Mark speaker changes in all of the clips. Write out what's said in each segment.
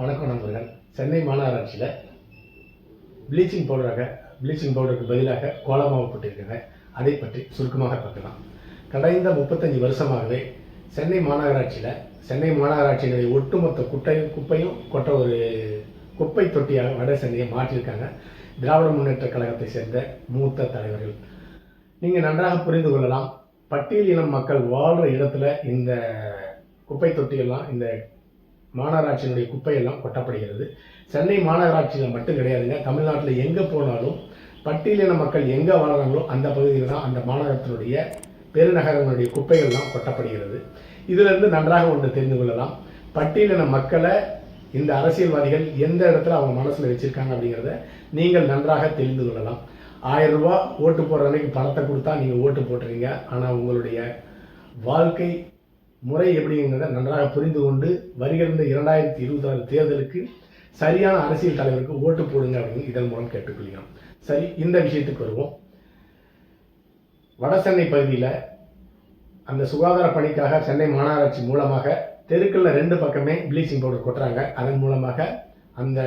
Speaker 1: வணக்கம் நண்பர்கள். சென்னை மாநகராட்சியில் ப்ளீச்சிங் பவுடராக ப்ளீச்சிங் பவுடருக்கு பதிலாக கோலமாவு போட்டிருக்காங்க. அதை பற்றி சுருக்கமாக பார்க்கலாம். கடந்த முப்பத்தஞ்சு வருஷமாகவே சென்னை மாநகராட்சியில் சென்னை மாநகராட்சியினுடைய ஒட்டுமொத்த குட்டையும் குப்பையும் கொட்ட ஒரு குப்பை தொட்டியாக வட சென்னையை மாற்றியிருக்காங்க. திராவிட முன்னேற்ற கழகத்தை சேர்ந்த மூத்த தலைவர்கள். நீங்கள் நன்றாக புரிந்து கொள்ளலாம். பட்டியல் இனம் மக்கள் வாழ்கிற இடத்துல இந்த குப்பை தொட்டியெல்லாம் இந்த மாநகராட்சியினுடைய குப்பையெல்லாம் கொட்டப்படுகிறது. சென்னை மாநகராட்சியில் மட்டும் கிடையாதுங்க. தமிழ்நாட்டில் எங்கே போனாலும் பட்டியலின மக்கள் எங்கே வாழ்கிறாங்களோ அந்த பகுதியில் தான் அந்த மாநகரத்தினுடைய பெருநகரங்களுடைய குப்பைகள்லாம் கொட்டப்படுகிறது. இதிலிருந்து நன்றாக ஒன்று தெரிந்து கொள்ளலாம். பட்டியலின மக்களை இந்த அரசியல்வாதிகள் எந்த இடத்துல அவங்க மனசில் வச்சுருக்காங்க அப்படிங்கிறத நீங்கள் நன்றாக தெரிந்து கொள்ளலாம். ஆயிரம் ரூபா ஓட்டு போடுற அன்னைக்கு பணத்தை கொடுத்தா நீங்கள் ஓட்டு போட்டுறீங்க ஆனால் உங்களுடைய வாழ்க்கை முறை எப்படிங்கிறத நன்றாக புரிந்து கொண்டு வருகிற இந்த இரண்டாயிரத்தி இருபத்தாறு தேர்தலுக்கு சரியான அரசியல் தலைவருக்கு ஓட்டு போடுங்க அப்படின்னு இதன் மூலம் கேட்டுக்கொள்கிறோம். சரி இந்த விஷயத்துக்கு வருவோம். வட சென்னை பகுதியில் அந்த சுகாதார பணிக்காக சென்னை மாநகராட்சி மூலமாக தெருக்களில் ரெண்டு பக்கமே ப்ளீச்சிங் பவுடர் கொட்டுறாங்க. அதன் மூலமாக அந்த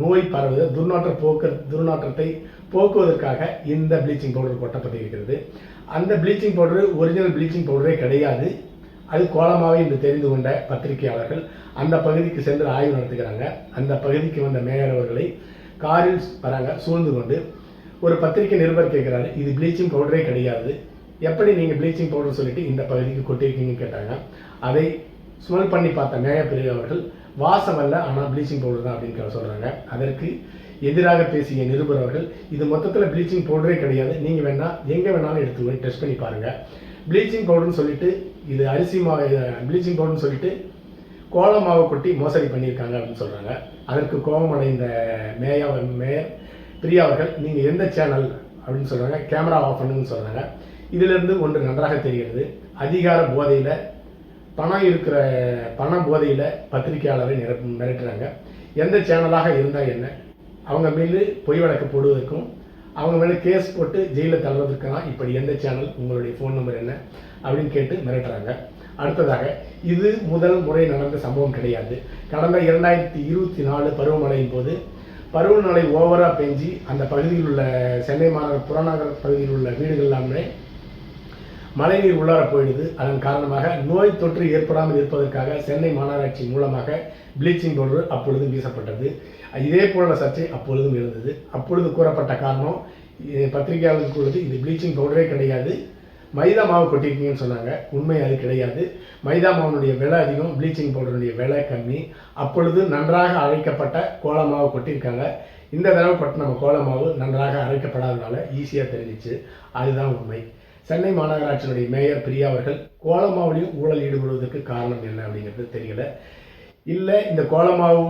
Speaker 1: நோய் பரவுது துர்நாற்ற போக்கு துர்நாற்றத்தை போக்குவதற்காக இந்த ப்ளீச்சிங் பவுடர் கொட்டப்பட்டிருக்கிறது. அந்த ப்ளீச்சிங் பவுடர் ஒரிஜினல் ப்ளீச்சிங் பவுடரே கிடையாது. அது கோலமாவே என்று தெரிந்து கொண்ட பத்திரிகையாளர்கள். அந்த பகுதிக்கு சென்று ஆய்வு நடத்துகிறாங்க. அந்த பகுதிக்கு வந்த மேயர் அவர்களை காரில் வராங்க சூழ்ந்து கொண்டு. ஒரு பத்திரிகை நிருபர் கேட்குறாரு இது ப்ளீச்சிங் பவுடரே கிடையாது. எப்படி நீங்கள் ப்ளீச்சிங் பவுடர் சொல்லிட்டு இந்த பகுதிக்கு கொட்டியிருக்கீங்கன்னு கேட்டாங்க. அதை ஸ்மெல் பண்ணி பார்த்த மேயர் பிரிவு அவர்கள் வாசம் அல்ல ஆனால் ப்ளீச்சிங் பவுடர் தான் அப்படின்னு சொல்கிறாங்க அதற்கு எதிராக பேசிய நிருபர் அவர்கள் இது மொத்தத்தில் ப்ளீச்சிங் பவுடரே கிடையாது. நீங்கள் வேணால் எங்கே வேணாலும் எடுத்து போய் டெஸ்ட் பண்ணி பாருங்கள் ப்ளீச்சிங் பவுடர்னு சொல்லிட்டு இது அரிசி மாவு ப்ளீச்சிங் பவுடர்னு சொல்லிட்டு கோல மாவை கொட்டி மோசடி பண்ணியிருக்காங்க அப்படின்னு சொல்கிறாங்க அதற்கு கோபமடைந்த மேயா மேயர் பிரியா அவர்கள் நீங்கள் எந்த சேனல் அப்படின்னு சொல்கிறாங்க கேமரா ஆஃப் பண்ணுன்னு சொல்கிறாங்க இதிலிருந்து ஒன்று நன்றாக தெரிகிறது. அதிகார போதையில் பணம் இருக்கிற பண போதையில் பத்திரிகையாளரை நிர மிரட்டுறாங்க. எந்த சேனலாக இருந்தால் என்ன? அவங்க மீது பொய் வழக்கு போடுவதற்கும் அவங்க மேலே கேஸ் போட்டு ஜெயிலில் தள்ளுறதுக்கெல்லாம் இப்படி எந்த சேனல் உங்களுடைய ஃபோன் நம்பர் என்ன அப்படின்னு கேட்டு மிரட்டுறாங்க. அடுத்ததாக இது முதல் முறை நடந்த சம்பவம் கிடையாது. கடந்த இரண்டாயிரத்தி இருபத்தி நாலு பருவமழையின் போது பருவமழை ஓவராக பெஞ்சி அந்த பகுதியில் உள்ள சென்னை மாநகர புறநகர் பகுதியில் உள்ள வீடுகள் எல்லாமே மழைநீர் உள்ளார போயிடுது. அதன் காரணமாக நோய் தொற்று ஏற்படாமல் இருப்பதற்காக சென்னை மாநகராட்சி மூலமாக ப்ளீச்சிங் பவுடர் அப்பொழுது வீசப்பட்டது. இதே போல சர்ச்சை அப்பொழுதும் இருந்தது. அப்பொழுது கூறப்பட்ட காரணம் இது பத்திரிகையாளருக்கு உள்ளது இது ப்ளீச்சிங் பவுடரே கிடையாது. மைதா மாவு கொட்டிருக்கீங்கன்னு சொன்னாங்க. உண்மை அது கிடையாது. மைதா மாவுனுடைய விலை அதிகம் ப்ளீச்சிங் பவுடருடைய விலை கம்மி. அப்பொழுது நன்றாக அழைக்கப்பட்ட கோல மாவு கொட்டியிருக்காங்க. இந்த தடவை கொட்ட நம்ம கோல மாவு நன்றாக அரைக்கப்படாதனால ஈஸியாக தெரிஞ்சிச்சு. அதுதான் உண்மை. சென்னை மாநகராட்சியினுடைய மேயர் பிரியா அவர்கள் கோலமாவிலையும் ஊழல் ஈடுபடுவதற்கு காரணம் என்ன அப்படிங்கிறது தெரியல. இல்லை இந்த கோலமாவு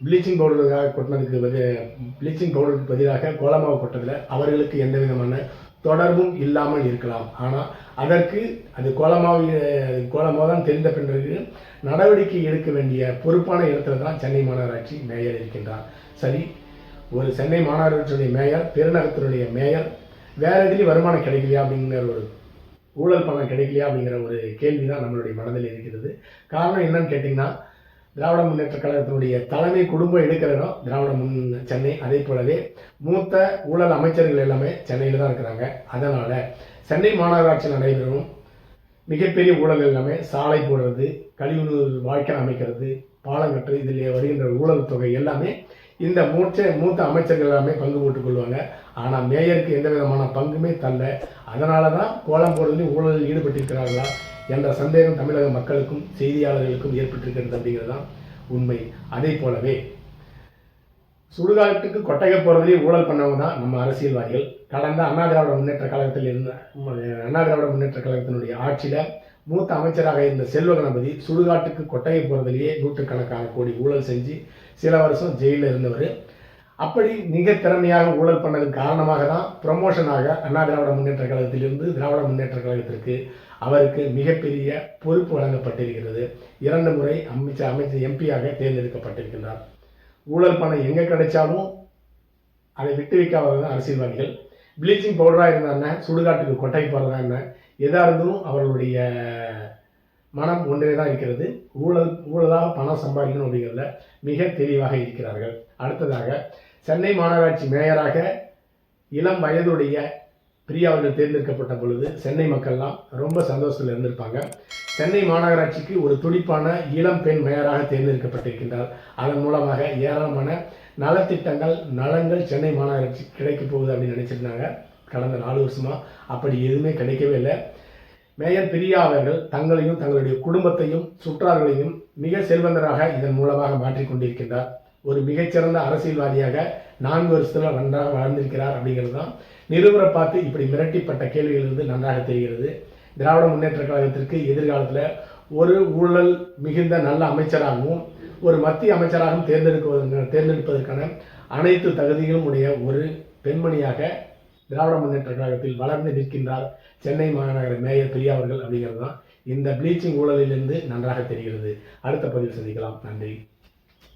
Speaker 1: ப்ளீச்சிங் பவுடருக்காக கொட்டினதுக்கு பதில் ப்ளீச்சிங் பவுடருக்கு பதிலாக கோலமாவு கொட்டதில் அவர்களுக்கு எந்த விதமான தொடர்பும் இல்லாமல் இருக்கலாம். ஆனால் அதற்கு அது கோலமாவு கோலமாக தான் தெரிந்த பிறகு நடவடிக்கை எடுக்க வேண்டிய பொறுப்பான இடத்துல தான் சென்னை மாநகராட்சி மேயர் இருக்கின்றார். சரி ஒரு சென்னை மாநகராட்சியுடைய மேயர் பெருநகரத்தினுடைய மேயர் வேறு எதுலேயும் வருமானம் கிடைக்கலையா அப்படிங்கிற ஒரு ஊழல் பணம் கிடைக்கலையா அப்படிங்கிற ஒரு கேள்வி தான் நம்மளுடைய மனதில் இருக்கிறது. காரணம் என்னன்னு கேட்டிங்கன்னா திராவிட முன்னேற்ற கழகத்தினுடைய தலைமை குடும்பம் எடுக்கிறதும் திராவிட முன் சென்னை. அதே போலவே மூத்த ஊழல் அமைச்சர்கள் எல்லாமே சென்னையில் தான் இருக்கிறாங்க. அதனால் சென்னை மாநகராட்சியில் நடைபெறும் மிகப்பெரிய ஊழல் எல்லாமே சாலை போடுறது கழிவுநீர் வாய்க்கால் அமைக்கிறது பாலம் கட்டுறது இதில் வருகின்ற ஊழல் தொகை எல்லாமே இந்த மூச்ச மூத்த அமைச்சர்கள் எல்லாமே பங்கு போட்டுக் கொள்வாங்க. ஆனால் மேயருக்கு எந்த விதமான பங்குமே தள்ள அதனால தான் கோலம் போடுறதுலையும் ஊழலில் ஈடுபட்டிருக்கிறார்களா என்ற சந்தேகம் தமிழக மக்களுக்கும் செய்தியாளர்களுக்கும் ஏற்பட்டிருக்கிறது அப்படிங்கிறது தான் உண்மை. அதே போலவே சுடுகாட்டுக்கு கொட்டகை போகிறதுலேயே ஊழல் பண்ணவங்க தான் நம்ம அரசியல்வாதிகள். கடந்த அண்ணா திராவிட முன்னேற்ற கழகத்தில் இருந்த அண்ணா திராவிட முன்னேற்ற கழகத்தினுடைய ஆட்சியில் மூத்த அமைச்சராக இருந்த செல்வ கணபதி சுடுகாட்டுக்கு கொட்டகை போகிறதுலேயே நூற்றுக்கணக்கான கோடி ஊழல் செஞ்சு சில வருஷம் ஜெயிலில் இருந்தவர். அப்படி மிக திறமையாக ஊழல் பண்ணதன் காரணமாக தான் ப்ரமோஷனாக அண்ணா திராவிட முன்னேற்ற கழகத்திலிருந்து திராவிட முன்னேற்ற கழகத்திற்கு அவருக்கு மிகப்பெரிய பொறுப்பு வழங்கப்பட்டிருக்கிறது. இரண்டு முறை அமைச்சர் அமைச்சர் எம்பியாக தேர்ந்தெடுக்கப்பட்டிருக்கின்றார். ஊழல் பணம் எங்கே கிடைச்சாலும் அதை விட்டு வைக்காதவங்க அரசியல்வாதிகள். ப்ளீச்சிங் பவுடராக இருந்தாங்க சுடுகாட்டுக்கு கொட்டை போடுறதா என்ன எதாக இருந்தாலும் அவர்களுடைய மனம் ஒன்றே தான் இருக்கிறது. ஊழல் ஊழலாக பணம் சம்பாதிக்கணும் அப்படிங்கிறதுல மிக தெளிவாக இருக்கிறார்கள். அடுத்ததாக சென்னை மாநகராட்சி மேயராக இளம் வயதுடைய பிரியா அவர்கள் தேர்ந்தெடுக்கப்பட்ட பொழுது சென்னை மக்கள்லாம் ரொம்ப சந்தோஷத்தில் இருந்திருப்பாங்க. சென்னை மாநகராட்சிக்கு ஒரு துடிப்பான இளம் பெண் மேயராக தேர்ந்தெடுக்கப்பட்டிருக்கின்றார். அதன் மூலமாக ஏராளமான நலத்திட்டங்கள் நலங்கள் சென்னை மாநகராட்சி கிடைக்கப் போகுது அப்படின்னு நினைச்சிருந்தாங்க. கடந்த நாலு வருஷமா அப்படி எதுவுமே கிடைக்கவே இல்லை. மேயர் பிரியா அவர்கள் தங்களையும் தங்களுடைய குடும்பத்தையும் சுற்றார்களையும் மிக செல்வந்தராக இதன் மூலமாக மாற்றிக்கொண்டிருக்கின்றார் ஒரு மிகச்சிறந்த அரசியல்வாதியாக நான்கு வருஷத்தில் நன்றாக வளர்ந்திருக்கிறார் அப்படிங்கிறது தான் நிருபரை பார்த்து இப்படி மிரட்டிப்பட்ட கேள்விகளிலிருந்து நன்றாக தெரிகிறது. திராவிட முன்னேற்ற கழகத்திற்கு எதிர்காலத்தில் ஒரு ஊழல் மிகுந்த நல்ல அமைச்சராகவும் ஒரு மத்திய அமைச்சராகவும் தேர்ந்தெடுக்குவதற்கான தேர்ந்தெடுப்பதற்கான அனைத்து தகுதிகளும் உடைய ஒரு பெண்மணியாக திராவிட முன்னேற்ற கழகத்தில் வளர்ந்து நிற்கின்றார் சென்னை மாநகர மேயர் பிரியா அவர்கள் அப்படிங்கிறது தான் இந்த ப்ளீச்சிங் ஊழலிலிருந்து நன்றாக தெரிகிறது. அடுத்த பதிவு சந்திக்கலாம். நன்றி.